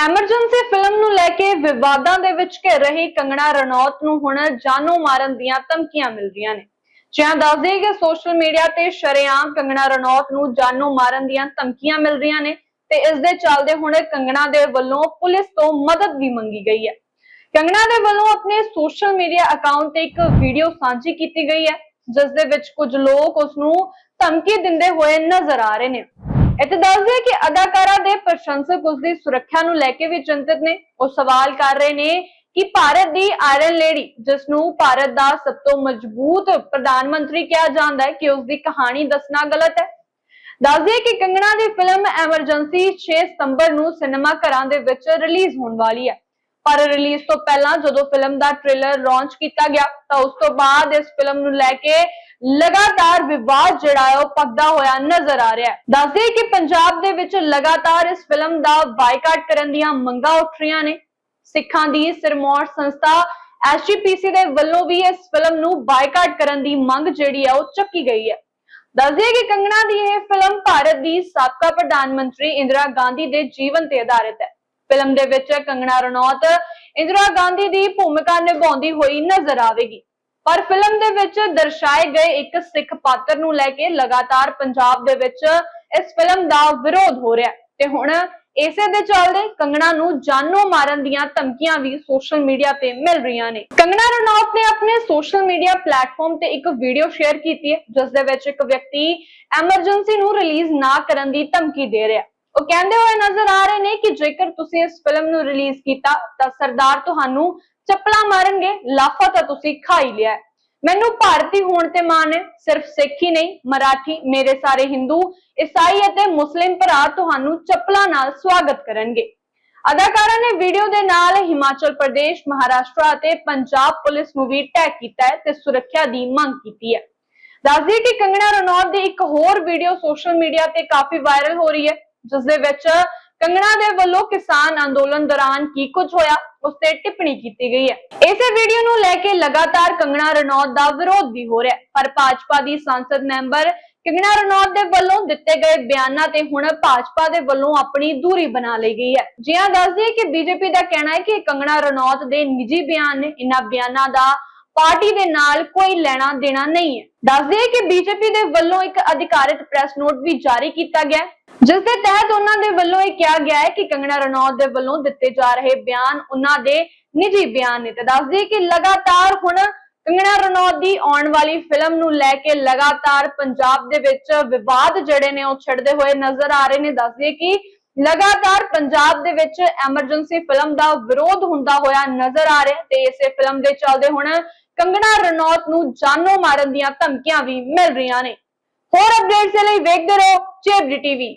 Emergency film ਨੂੰ ਲੈ ਕੇ ਵਿਵਾਦਾਂ ਦੇ ਵਿੱਚ ਘਿਰ ਰਹੀ ਕੰਗਣਾ ਰਣੌਤ ਨੂੰ ਹੁਣ ਜਾਨੋਂ ਮਾਰਨ ਦੀਆਂ ਧਮਕੀਆਂ ਮਿਲ ਰਹੀਆਂ ਨੇ। ਜਿਹਾਂ ਦੱਸਦੇ ਕਿ ਸੋਸ਼ਲ ਮੀਡੀਆ ਤੇ ਸ਼ਰੇਆਮ ਕੰਗਣਾ ਰਣੌਤ ਨੂੰ ਜਾਨੋਂ ਮਾਰਨ ਦੀਆਂ ਧਮਕੀਆਂ ਮਿਲ ਰਹੀਆਂ ਨੇ ਤੇ ਇਸ ਦੇ ਚੱਲਦੇ ਹੁਣ ਕੰਗਣਾ ਦੇ ਵੱਲੋਂ ਪੁਲਿਸ ਤੋਂ ਮਦਦ ਵੀ ਮੰਗੀ ਗਈ ਹੈ। ਕੰਗਣਾ ਦੇ ਵੱਲੋਂ ਆਪਣੇ ਸੋਸ਼ਲ ਮੀਡੀਆ ਅਕਾਊਂਟ ਤੇ ਇੱਕ ਵੀਡੀਓ ਸਾਂਝੀ ਕੀਤੀ ਗਈ ਹੈ, ਜਿਸ ਦੇ ਵਿੱਚ ਕੁਝ ਲੋਕ ਉਸ ਨੂੰ ਧਮਕੀ ਦਿੰਦੇ ਹੋਏ ਨਜ਼ਰ ਆ ਰਹੇ ਨੇ। ਇੱਥੇ ਦੱਸਦੇ ਕਿ ਅਦਾਕਾਰਾ ਦੇ ਪ੍ਰਸ਼ੰਸਕ ਉਸ ਦੀ ਸੁਰੱਖਿਆ ਨੂੰ ਲੈ ਕੇ ਵੀ ਚਿੰਤਿਤ ਨੇ। ਉਹ ਸਵਾਲ ਕਰ ਰਹੇ ਨੇ ਕਿ ਭਾਰਤ ਦੀ ਆਇਰਨ ਲੇਡੀ ਜਿਸ ਨੂੰ ਭਾਰਤ ਦਾ ਸਭ ਤੋਂ ਮਜ਼ਬੂਤ ਪ੍ਰਧਾਨ ਮੰਤਰੀ ਕਿਹਾ ਜਾਂਦਾ ਹੈ ਕਿ ਉਸ ਦੀ ਕਹਾਣੀ ਦੱਸਣਾ ਗਲਤ ਹੈ। ਦੱਸਦੇ ਕਿ ਕੰਗਣਾ ਦੀ ਫਿਲਮ ਐਮਰਜੈਂਸੀ 6 ਸਤੰਬਰ ਨੂੰ ਸਿਨੇਮਾ ਘਰਾਂ ਦੇ ਵਿੱਚ ਰਿਲੀਜ਼ ਹੋਣ ਵਾਲੀ ਹੈ। ਪਰ ਰਿਲੀਜ਼ ਤੋਂ ਪਹਿਲਾਂ ਜਦੋਂ ਫਿਲਮ ਦਾ ਟ੍ਰੇਲਰ ਲਾਂਚ ਕੀਤਾ ਗਿਆ, ਤਾਂ ਉਸ ਤੋਂ ਬਾਅਦ ਇਸ ਫਿਲਮ ਨੂੰ ਲੈ ਕੇ ਲਗਾਤਾਰ ਵਿਵਾਦ ਜਿਹੜਾ ਹੈ ਉਹ ਪੱਕਦਾ ਹੋਇਆ ਨਜ਼ਰ ਆ ਰਿਹਾ ਹੈ। ਦੱਸਦੇ ਕਿ ਪੰਜਾਬ ਦੇ ਵਿੱਚ ਲਗਾਤਾਰ ਇਸ ਫਿਲਮ ਦਾ ਬਾਈਕਾਟ ਕਰਨ ਦੀਆਂ ਮੰਗਾਂ ਉੱਠ ਰਹੀਆਂ ਨੇ। ਸਿੱਖਾਂ ਦੀ ਸਿਰਮੌਰ ਸੰਸਥਾ ਐਸਜੀਪੀਸੀ ਦੇ ਵੱਲੋਂ ਵੀ ਇਸ ਫਿਲਮ ਨੂੰ ਬਾਈਕਾਟ ਕਰਨ ਦੀ ਮੰਗ ਜਿਹੜੀ ਹੈ ਉਹ ਚੱਕੀ ਗਈ ਹੈ। ਦੱਸਦੇ ਕਿ ਕੰਗਣਾ ਦੀ ਇਹ ਫਿਲਮ ਭਾਰਤ ਦੀ ਸਾਬਕਾ ਪ੍ਰਧਾਨ ਮੰਤਰੀ ਇੰਦਰਾ ਗਾਂਧੀ ਦੇ ਜੀਵਨ ਤੇ ਆਧਾਰਿਤ ਹੈ। ਫਿਲਮ ਦੇ ਵਿੱਚ ਕੰਗਣਾ ਰਣੌਤ ਇੰਦਰਾ ਗਾਂਧੀ ਦੀ ਭੂਮਿਕਾ ਨਿਭਾਉਂਦੀ ਹੋਈ ਨਜ਼ਰ ਆਵੇਗੀ। ਪਰ ਫਿਲਮ ਦੇ ਵਿੱਚ ਦਰਸਾਏ ਗਏ ਇੱਕ ਸਿੱਖ ਪਾਤਰ ਨੂੰ ਲੈ ਕੇ ਲਗਾਤਾਰ ਪੰਜਾਬ ਦੇ ਵਿੱਚ ਇਸ ਫਿਲਮ ਦਾ ਵਿਰੋਧ ਹੋ ਰਿਹਾ ਤੇ ਹੁਣ ਇਸੇ ਦੇ ਚੱਲਦੇ ਕੰਗਣਾ ਨੂੰ ਜਾਨੋਂ ਮਾਰਨ ਦੀਆਂ ਧਮਕੀਆਂ ਵੀ ਸੋਸ਼ਲ ਮੀਡੀਆ ਤੇ ਮਿਲ ਰਹੀਆਂ ਨੇ। ਕੰਗਣਾ ਰਣੌਤ ਨੇ ਆਪਣੇ ਸੋਸ਼ਲ ਮੀਡੀਆ ਪਲੇਟਫਾਰਮ ਤੇ ਇੱਕ ਵੀਡੀਓ ਸ਼ੇਅਰ ਕੀਤੀ ਹੈ, ਜਿਸ ਦੇ ਵਿੱਚ ਇੱਕ ਵਿਅਕਤੀ ਐਮਰਜੈਂਸੀ ਨੂੰ ਰਿਲੀਜ਼ ਨਾ ਕਰਨ ਦੀ ਧਮਕੀ ਦੇ ਰਿਹਾ ਉਹ ਕਹਿੰਦੇ ਹੋਏ ਨਜ਼ਰ ਆ ਰਹੇ ਨੇ ਕਿ ਜੇਕਰ ਤੁਸੀਂ ਇਸ ਫਿਲਮ ਨੂੰ ਰਿਲੀਜ਼ ਕੀਤਾ, ਤਾਂ ਸਰਦਾਰ ਤੁਹਾਨੂੰ ਚੱਪਲਾਂ ਮਾਰਨਗੇ, ਲਾਫਾ ਤਾਂ ਤੁਸੀਂ ਖਾ ਹੀ ਲਿਆ ਹੈ। ਮੈਨੂੰ ਭਾਰਤੀ ਹੋਣ ਤੇ ਮਾਣ ਹੈ, ਸਿਰਫ ਸਿੱਖ ਹੀ ਨਹੀਂ, ਮਰਾਠੀ, ਮੇਰੇ ਸਾਰੇ ਹਿੰਦੂ, ਈਸਾਈ ਅਤੇ ਮੁਸਲਿਮ ਭਰਾ ਤੁਹਾਨੂੰ ਚੱਪਲਾਂ ਨਾਲ ਸਵਾਗਤ ਕਰਨਗੇ। ਅਦਾਕਾਰਾ ਨੇ ਵੀਡੀਓ ਦੇ ਨਾਲ ਹਿਮਾਚਲ ਪ੍ਰਦੇਸ਼, ਮਹਾਰਾਸ਼ਟਰ ਅਤੇ ਪੰਜਾਬ ਪੁਲਿਸ ਨੂੰ ਵੀ ਟੈਗ ਕੀਤਾ ਹੈ ਤੇ ਸੁਰੱਖਿਆ ਦੀ ਮੰਗ ਕੀਤੀ ਹੈ। ਦੱਸਦੀ ਕਿ ਕੰਗਣਾ ਰਣੌਤ ਦੀ ਇੱਕ ਹੋਰ ਵੀਡੀਓ ਸੋਸ਼ਲ ਮੀਡੀਆ ਤੇ ਕਾਫੀ ਵਾਇਰਲ ਹੋ ਰਹੀ ਹੈ। ਜਿਸ ਦੇ ਵਿੱਚ ਕੰਗਣਾ ਦੇ ਵੱਲੋਂ ਕਿਸਾਨ ਅੰਦੋਲਨ ਦੌਰਾਨ ਕੀ ਕੁਝ ਹੋਇਆ, ਉਸ ਤੇ ਟਿੱਪਣੀ ਕੀਤੀ ਗਈ ਹੈ। ਇਸੇ ਵੀਡੀਓ ਨੂੰ ਲੈ ਕੇ ਲਗਾਤਾਰ ਕੰਗਣਾ ਰਣੌਤ ਦਾ ਵਿਰੋਧ ਵੀ ਹੋ ਰਿਹਾ ਪਰ ਭਾਜਪਾ ਦੀ ਸੰਸਦ ਮੈਂਬਰ ਕੰਗਣਾ ਰਣੌਤ ਦੇ ਵੱਲੋਂ ਦਿੱਤੇ ਗਏ ਬਿਆਨਾਂ ਤੇ ਹੁਣ ਭਾਜਪਾ ਦੇ ਵੱਲੋਂ ਆਪਣੀ ਦੂਰੀ ਬਣਾ ਲਈ ਗਈ ਹੈ। ਜਿਹਾਂ ਦੱਸਦੀ ਕਿ ਬੀਜੇਪੀ ਦਾ ਕਹਿਣਾ ਹੈ ਕਿ ਕੰਗਣਾ ਰਣੌਤ ਦੇ ਨਿੱਜੀ ਬਿਆਨ ਨੇ ਇਹਨਾਂ ਬਿਆਨਾਂ ਦਾ ਪਾਰਟੀ ਦੇ ਨਾਲ ਕੋਈ ਲੈਣਾ ਦੇਣਾ ਨਹੀਂ ਹੈ। ਦੱਸਦੇ ਕਿ ਬੀਜੇਪੀ ਦੇ ਵੱਲੋਂ ਇੱਕ ਅਧਿਕਾਰਿਤ ਪ੍ਰੈਸ ਨੋਟ ਵੀ ਜਾਰੀ ਕੀਤਾ ਗਿਆ ਜਿਸ ਦੇ ਤਹਿਤ ਉਹਨਾਂ ਦੇ ਵੱਲੋਂ ਇਹ ਕਿਹਾ ਗਿਆ ਹੈ ਕਿ ਕੰਗਣਾ ਰਣੌਤ ਦੇ ਵੱਲੋਂ ਦਿੱਤੇ ਜਾ ਰਹੇ ਬਿਆਨ ਉਹਨਾਂ ਦੇ ਨਿੱਜੀ ਬਿਆਨ ਨੇ ਤੇ ਦੱਸਦੇ ਕਿ ਲਗਾਤਾਰ ਹੁਣ ਕੰਗਣਾ ਰਣੌਤ ਦੀ ਆਉਣ ਵਾਲੀ ਫਿਲਮ ਨੂੰ ਲੈ ਕੇ ਲਗਾਤਾਰ ਪੰਜਾਬ ਦੇ ਵਿੱਚ ਵਿਵਾਦ ਜਿਹੜੇ ਨੇ ਉਹ ਛਿੜਦੇ ਹੋਏ ਨਜ਼ਰ ਆ ਰਹੇ ਨੇ। ਦੱਸਦੇ ਕਿ ਲਗਾਤਾਰ ਪੰਜਾਬ ਦੇ ਵਿੱਚ ਐਮਰਜੈਂਸੀ ਫਿਲਮ ਦਾ ਵਿਰੋਧ ਹੁੰਦਾ ਹੋਇਆ ਨਜ਼ਰ ਆ ਰਿਹਾ ਤੇ ਇਸੇ ਫਿਲਮ ਦੇ ਚੱਲਦੇ ਹੁਣ ਕੰਗਣਾ ਰਣੌਤ ਨੂੰ ਜਾਨੋਂ ਮਾਰਨ ਦੀਆਂ ਧਮਕੀਆਂ ਵੀ ਮਿਲ ਰਹੀਆਂ ਨੇ। ਹੋਰ ਅਪਡੇਟਸ ਲਈ ਵੇਖਦੇ ਰਹੋ ਚੇਬਡੀ ਟੀਵੀ।